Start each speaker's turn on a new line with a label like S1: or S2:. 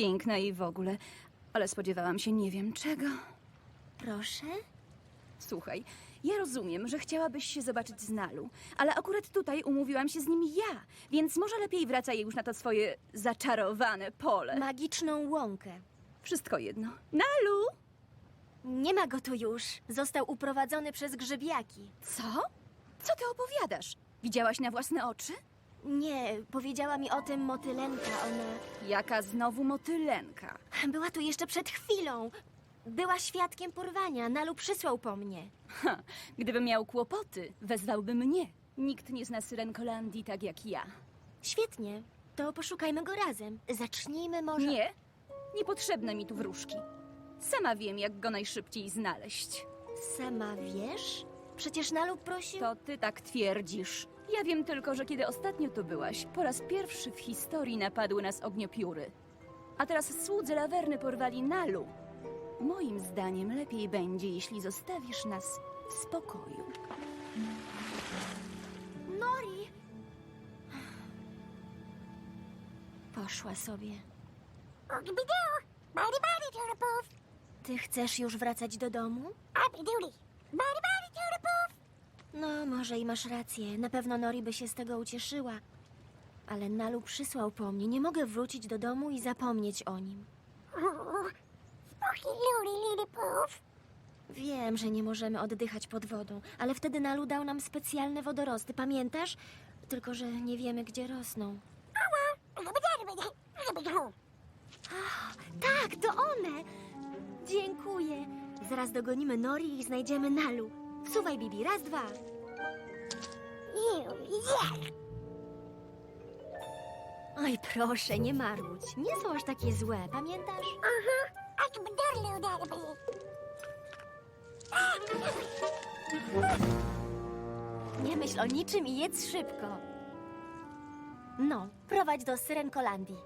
S1: piękna i w ogóle, ale spodziewałam się nie wiem czego.
S2: Proszę?
S1: Słuchaj, ja rozumiem, że chciałabyś się zobaczyć z Nalu, ale akurat tutaj umówiłam się z nim ja, więc może lepiej wracaj już na to swoje zaczarowane pole.
S2: Magiczną łąkę.
S1: Wszystko jedno. Nalu!
S2: Nie ma go tu już. Został uprowadzony przez grzybiaki.
S1: Co? Co ty opowiadasz? Widziałaś na własne oczy?
S2: Nie, powiedziała mi o tym motylenka. Ona
S1: Jaka znowu motylenka.
S2: była tu jeszcze przed chwilą. Była świadkiem porwania. Nalu przysłał po mnie.
S1: Ha, gdybym miał kłopoty, wezwałby mnie. Nikt nie zna Syrenkolandii tak jak ja.
S2: Świetnie. To poszukajmy go razem. Zacznijmy może.
S1: Nie, niepotrzebne mi tu wróżki. Sama wiem, jak go najszybciej znaleźć.
S2: Sama wiesz? Przecież Nalu prosił.
S1: To ty tak twierdzisz. Ja wiem tylko, że kiedy ostatnio tu byłaś, po raz pierwszy w historii napadły nas ogniopióry. A teraz słudzy Lawerny porwali Nalu. Moim zdaniem lepiej będzie, jeśli zostawisz nas w spokoju.
S2: Nori! Poszła sobie. Ty chcesz już wracać do domu? No, może i masz rację. Na pewno Nori by się z tego ucieszyła. Ale Nalu przysłał po mnie. Nie mogę wrócić do domu i zapomnieć o nim. Wiem, że nie możemy oddychać pod wodą, ale wtedy Nalu dał nam specjalne wodorosty, pamiętasz? Tylko, że nie wiemy, gdzie rosną. Tak, to one! Dziękuję. Zaraz dogonimy Nori i znajdziemy Nalu. Wsuwaj, Bibi, raz, dwa. Oj, proszę, nie marudź. Nie są aż takie złe, pamiętasz? Nie myśl o niczym i jedz szybko. No, prowadź do Syrenkolandii.